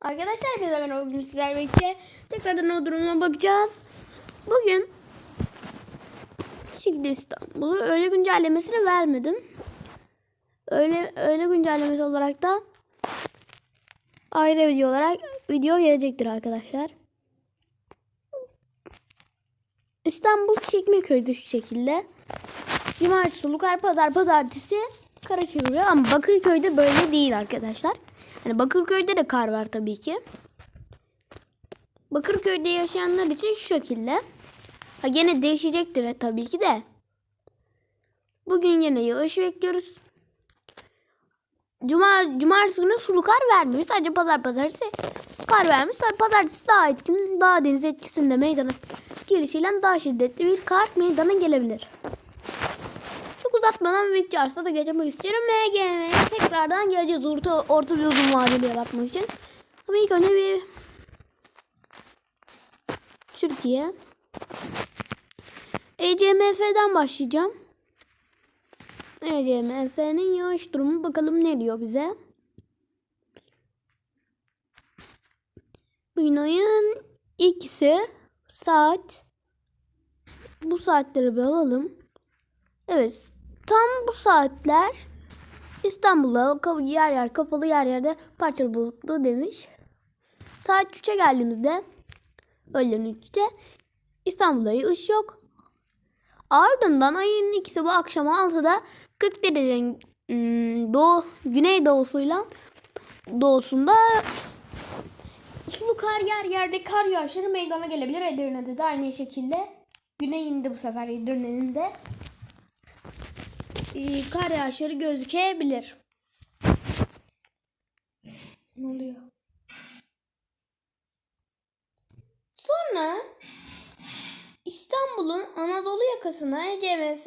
Arkadaşlar biz ben bugün sizlerle birlikte tekrardan o duruma bakacağız. Bugün bu şekilde İstanbul'u öyle güncellemesini vermedim. Öyle öyle güncellemesi olarak da ayrı video olarak video gelecektir arkadaşlar. İstanbul Çekmeköy'de şu şekilde. Cumartesi, Sulukar, Pazar, Pazartesi kara çeviriyor ama Bakırköy'de böyle değil arkadaşlar. Hani Bakırköy'de de kar var tabii ki. Bakırköy'de yaşayanlar için şu şekilde. Ha gene değişecektir tabii ki de. Bugün yine yağış bekliyoruz. Cuma, cumartesi günü sulu kar vermiyor. Sadece pazar pazartesi kar vermiş. Tabii pazartesi daha etkin, daha deniz etkisinde meydana gelişiyle daha şiddetli bir kar meydana gelebilir. Uzatmadan video arsa da geçmek istiyorum. MGM'ye tekrardan geleceğiz orta, orta bir uzun vadeliye bakmak için. Ama ilk önce bir Türkiye. ECMF'den başlayacağım. ECMF'nin yağış durumu bakalım ne diyor bize. Bugün ayın ikisi saat bu saatleri bir alalım. Evet tam bu saatler İstanbul'da kap- yer yer kapalı yer yerde parçalı bulutlu demiş. Saat 3'e geldiğimizde öğlen 3'te İstanbul'da yağış yok. Ardından ayın ikisi bu akşam 6'da 40 derecenin doğu, güney doğusuyla doğusunda sulu kar yer yerde kar yağışları meydana gelebilir. Edirne'de de aynı şekilde. Güneyinde bu sefer Edirne'nin de kar yağışları gözükebilir. Ne oluyor? Sonra İstanbul'un Anadolu yakasına ECMF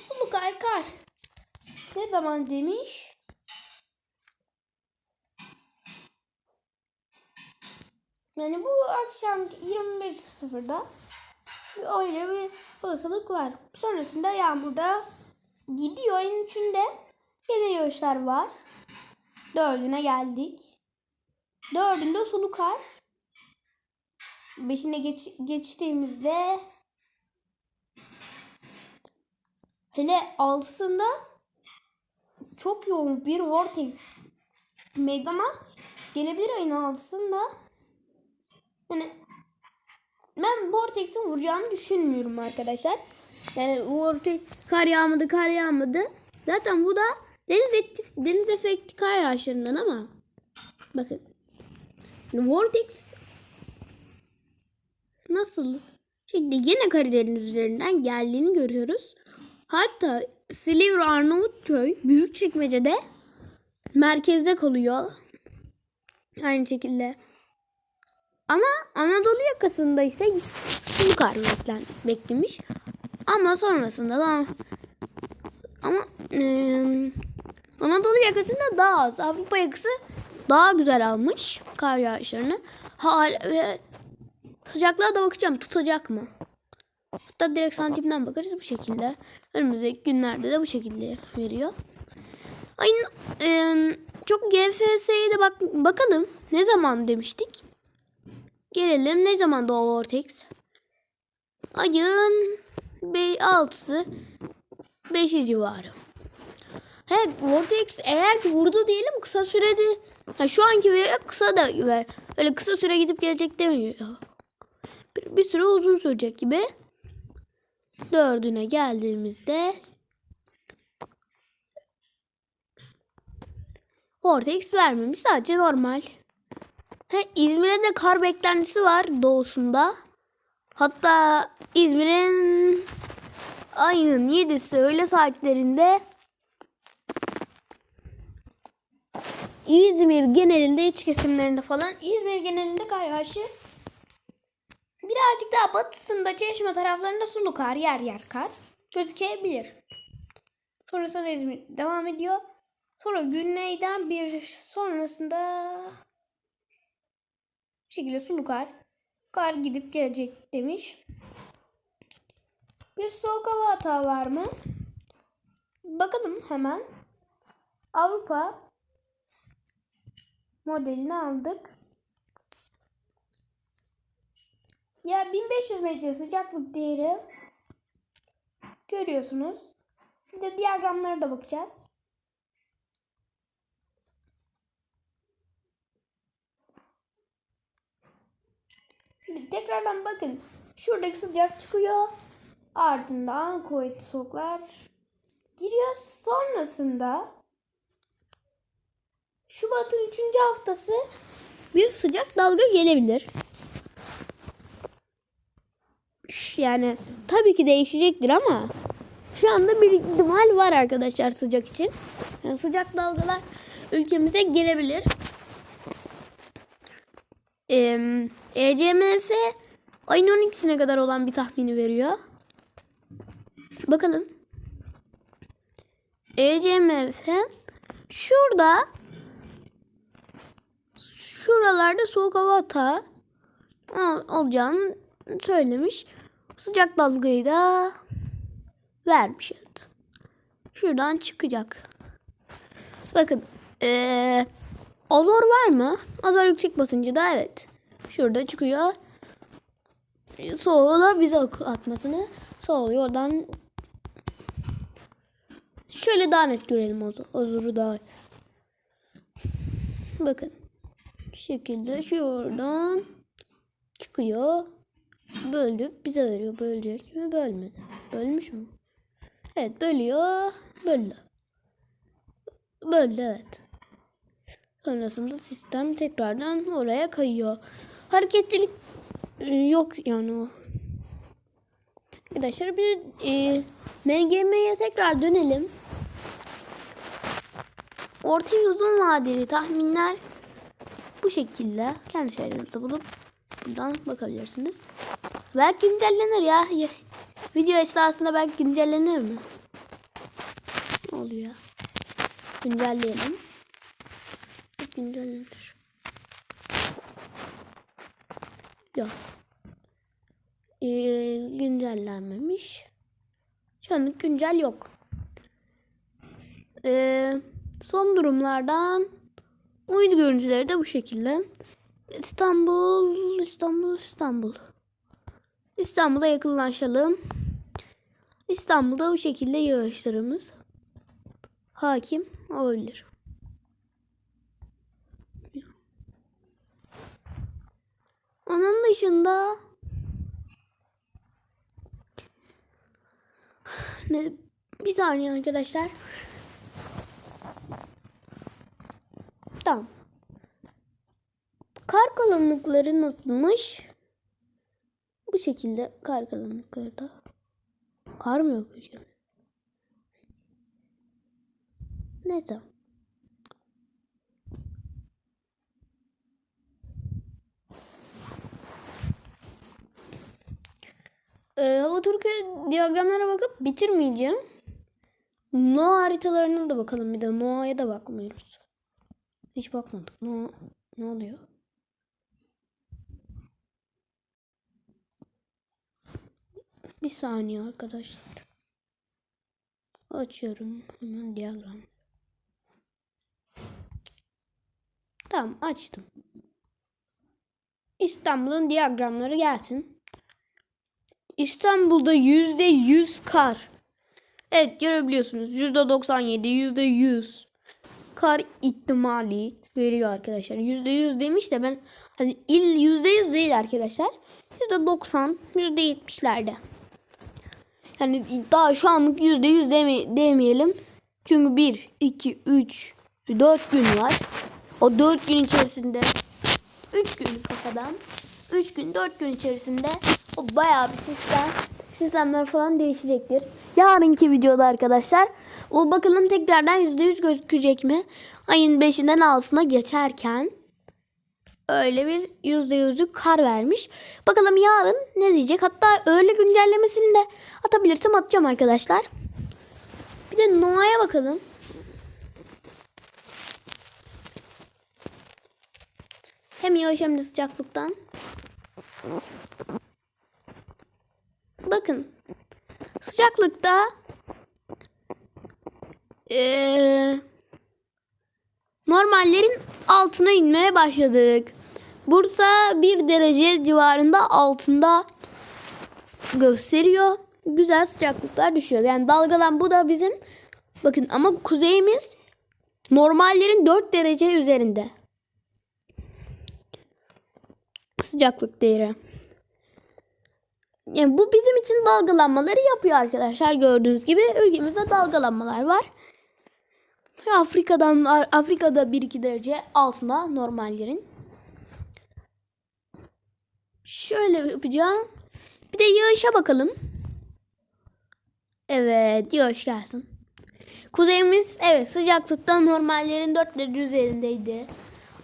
sulu kar kar. Ne zaman demiş? Yani bu akşam 21.00'da öyle bir olasılık var. Sonrasında yağmurda gidiyor. Ayın üçünde yine yağışlar var. Dördüne geldik. Dördünde sulu kar. Beşine geç, geçtiğimizde hele altısında çok yoğun bir vortex meydana gelebilir ayın altısında. Yani ben Vortex'in vuracağını düşünmüyorum arkadaşlar. Yani Vortex kar yağmadı kar yağmadı. Zaten bu da deniz etkisi, deniz efekti kar yağışlarından ama bakın Vortex nasıl? Şimdi yine Karadeniz üzerinden geldiğini görüyoruz. Hatta Silivri Arnavutköy Büyükçekmece'de merkezde kalıyor. Aynı şekilde ama Anadolu yakasında ise sulu kar beklen, beklemiş. Ama sonrasında da ama e, Anadolu yakasında daha az. Avrupa yakası daha güzel almış kar yağışlarını. Hal ve sıcaklığa da bakacağım tutacak mı? Hatta direkt santimden bakarız bu şekilde. Önümüzdeki günlerde de bu şekilde veriyor. Ayın e, çok GFS'ye de bak bakalım. Ne zaman demiştik? Gelelim ne zaman doğu Vortex? Ayın 6'sı 5 civarı. He Vortex eğer ki vurdu diyelim kısa sürede ha, şu anki veri kısa da öyle kısa süre gidip gelecek demiyor. Bir, bir süre uzun sürecek gibi. Dördüne geldiğimizde Vortex vermemiş sadece normal. He, İzmir'e de kar beklentisi var doğusunda. Hatta İzmir'in ayının 7'si öğle saatlerinde İzmir genelinde iç kesimlerinde falan İzmir genelinde kar yağışı birazcık daha batısında Çeşme taraflarında sulu kar yer yer kar gözükebilir. Sonrasında İzmir devam ediyor. Sonra güneyden bir sonrasında şekilde sulu kar. Gidip gelecek demiş. Bir soğuk hava hata var mı? Bakalım hemen. Avrupa modelini aldık. Ya 1500 metre sıcaklık değeri görüyorsunuz. Bir diyagramlara da bakacağız. Şimdi tekrardan bakın. Şuradaki sıcak çıkıyor. Ardından kuvvetli soğuklar giriyor. Sonrasında Şubat'ın 3. haftası bir sıcak dalga gelebilir. Yani tabii ki değişecektir ama şu anda bir ihtimal var arkadaşlar sıcak için. Yani sıcak dalgalar ülkemize gelebilir. Ee, ECMF ayın 12'sine kadar olan bir tahmini veriyor. Bakalım. ECMF şurada şuralarda soğuk hava ol- olacağını söylemiş. Sıcak dalgayı da vermiş. Evet. Şuradan çıkacak. Bakın. Ee, azor var mı? Azor yüksek basıncı da evet. Şurada çıkıyor. Soğuğu bize atmasını sağlıyor. Oradan şöyle daha net görelim Azor'u daha. Bakın. Bu şekilde şuradan çıkıyor. Böldü. Bize veriyor. Bölecek mi? Bölmedi. Bölmüş mü? Evet bölüyor. Böldü. Böldü evet. Sonrasında sistem tekrardan oraya kayıyor. Hareketlilik e, yok yani o. Arkadaşlar bir e, MGM'ye tekrar dönelim. Orta ve uzun vadeli tahminler bu şekilde kendi şeylerinizde bulup buradan bakabilirsiniz. Belki güncellenir. Ya- Video esnasında belki güncellenir mi? Ne oluyor? Güncelleyelim. Güncellenir. Yok. Ee, güncellenmemiş. Şu anlık güncel yok. Ee, son durumlardan uydu görüntüleri de bu şekilde. İstanbul, İstanbul, İstanbul. İstanbul'a yakınlaşalım. İstanbul'da bu şekilde yağışlarımız hakim olabilir. Onun dışında ne bir saniye arkadaşlar. Tamam. Kar kalınlıkları nasılmış? Bu şekilde kar kalınlıkları da. Kar mı yok hocam? Neyse. Ee, o Türkiye diyagramlara bakıp bitirmeyeceğim. Noa haritalarına da bakalım bir de. Noa'ya da bakmıyoruz. Hiç bakmadık. No, ne oluyor? Bir saniye arkadaşlar. Açıyorum hemen diyagram. Tamam açtım. İstanbul'un diyagramları gelsin. İstanbul'da yüzde yüz kar. Evet görebiliyorsunuz. Yüzde 97, yüzde yüz kar ihtimali veriyor arkadaşlar. Yüzde yüz demiş de ben hani il yüzde yüz değil arkadaşlar. Yüzde 90, yüzde 70'lerde. Yani daha şu anlık yüzde yüz deme, demeyelim. Çünkü 1, 2, 3, 4 gün var. O 4 gün içerisinde 3 gün kafadan 3 gün 4 gün içerisinde o bayağı bir sistem sistemler falan değişecektir. Yarınki videoda arkadaşlar o bakalım tekrardan %100 gözükecek mi? Ayın 5'inden altına geçerken öyle bir %100'lük kar vermiş. Bakalım yarın ne diyecek? Hatta öğle güncellemesini de atabilirsem atacağım arkadaşlar. Bir de Noah'ya bakalım. Hem yağış hem de sıcaklıktan. Bakın. Sıcaklıkta ee, normallerin altına inmeye başladık. Bursa 1 derece civarında altında gösteriyor. Güzel sıcaklıklar düşüyor. Yani dalgalan bu da bizim bakın ama kuzeyimiz normallerin 4 derece üzerinde. Sıcaklık değeri. Yani bu bizim için dalgalanmaları yapıyor arkadaşlar. Gördüğünüz gibi ülkemizde dalgalanmalar var. Afrika'dan Afrika'da 1-2 derece altında normallerin. Şöyle yapacağım. Bir de yağışa bakalım. Evet yağış gelsin. Kuzeyimiz evet sıcaklıkta normallerin 4 derece üzerindeydi.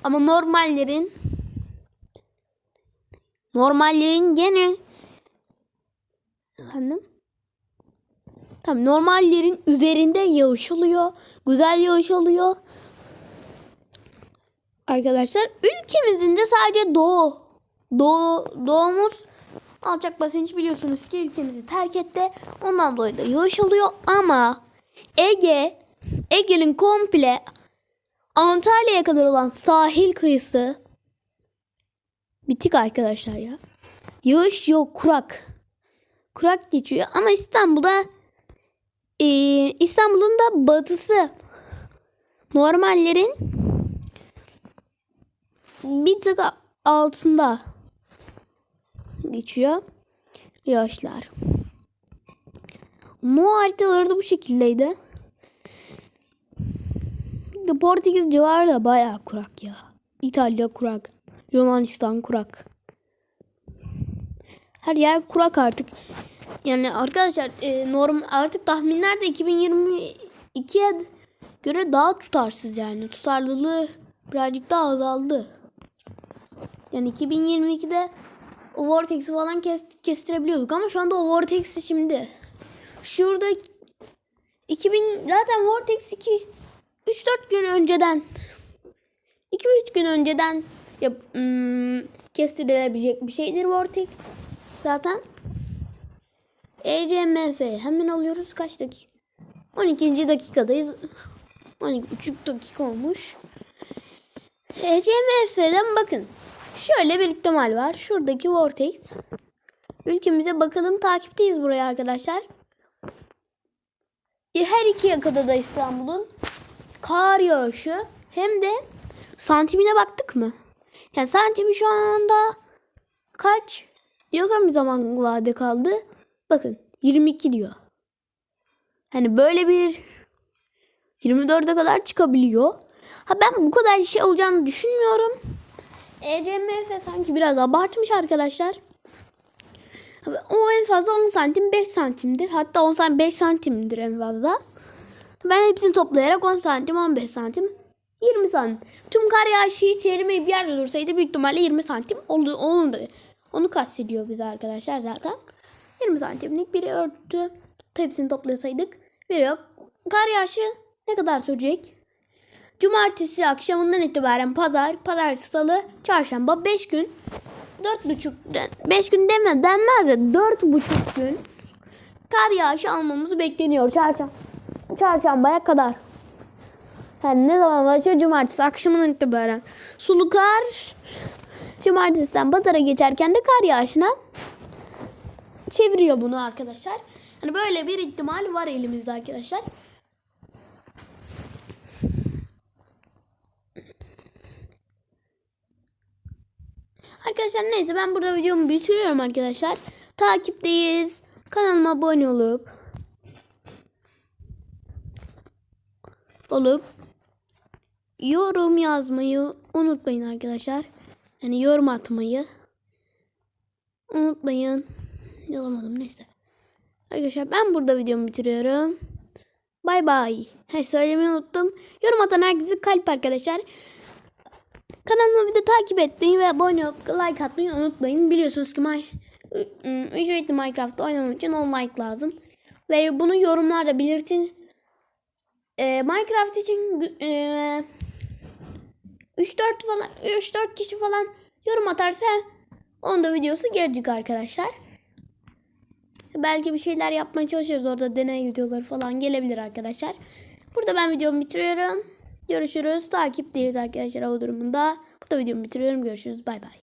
Ama normallerin normallerin gene efendim Tamam normallerin üzerinde yağış oluyor. Güzel yağış oluyor. Arkadaşlar ülkemizin de sadece doğu doğu doğumuz alçak basınç biliyorsunuz ki ülkemizi terk etti. Ondan dolayı da yağış oluyor ama Ege Ege'nin komple Antalya'ya kadar olan sahil kıyısı bitik arkadaşlar ya. Yağış yok kurak. Kurak geçiyor ama İstanbul'da ee, İstanbul'un da batısı normallerin bir tık altında geçiyor yağışlar. No haritaları da bu şekildeydi. Portekiz civarı da bayağı kurak ya. İtalya kurak. Yunanistan kurak. Her yer kurak artık. Yani arkadaşlar e, norm artık tahminler de 2022'ye göre daha tutarsız yani. Tutarlılığı birazcık daha azaldı. Yani 2022'de o vortex'i falan kes, kestirebiliyorduk ama şu anda o vortex'i şimdi şurada 2000 zaten vortex 2 3 4 gün önceden 2 3 gün önceden yap, ım, kestirilebilecek bir şeydir vortex. Zaten ECMF hemen alıyoruz kaç dakika? 12. dakikadayız. 12,5 dakika olmuş. ECMF'den bakın. Şöyle bir ihtimal var. Şuradaki Vortex. Ülkemize bakalım. Takipteyiz buraya arkadaşlar. Her iki yakada da İstanbul'un kar yağışı hem de santimine baktık mı? Yani santimi şu anda kaç? Yakın bir zaman vade kaldı. Bakın 22 diyor. Hani böyle bir 24'e kadar çıkabiliyor. Ha ben bu kadar şey olacağını düşünmüyorum. ECMF sanki biraz abartmış arkadaşlar. O en fazla 10 santim 5 santimdir. Hatta 10 santim 5 santimdir en fazla. Ben hepsini toplayarak 10 santim 15 santim 20 santim. Tüm kar yağışı hiç erimeyip yerde dursaydı büyük ihtimalle 20 santim oldu. Onu da onu kastediyor bize arkadaşlar zaten. 20 santimlik bir örtü hepsini toplasaydık bir yok. Kar yağışı ne kadar sürecek? Cumartesi akşamından itibaren pazar, pazartesi, salı, çarşamba 5 gün. 4,5 5 gün deme denmez de 4,5 gün kar yağışı almamız bekleniyor çarşamba çarşambaya kadar. Yani ne zaman başlıyor? Cumartesi akşamından itibaren. Sulu kar cumartesiden pazara geçerken de kar yağışına çeviriyor bunu arkadaşlar. Hani böyle bir ihtimal var elimizde arkadaşlar. Arkadaşlar neyse ben burada videomu bitiriyorum arkadaşlar. Takipteyiz. Kanalıma abone olup olup yorum yazmayı unutmayın arkadaşlar. Yani yorum atmayı unutmayın. Yazamadım neyse. Arkadaşlar ben burada videomu bitiriyorum. Bay bay. Hey söylemeyi unuttum. Yorum atan herkese kalp arkadaşlar. Kanalıma bir de takip etmeyi ve abone olup like atmayı unutmayın. Biliyorsunuz ki my, ücretli Minecraft'ta oynamak için 10 like lazım. Ve bunu yorumlarda belirtin. Ee, Minecraft için e, 3-4 falan 3-4 kişi falan yorum atarsa onun da videosu gelecek arkadaşlar. Belki bir şeyler yapmaya çalışırız orada deney videoları falan gelebilir arkadaşlar. Burada ben videomu bitiriyorum. Görüşürüz. Takipteyiz arkadaşlar hava durumunda. Bu da videomu bitiriyorum. Görüşürüz. Bay bay.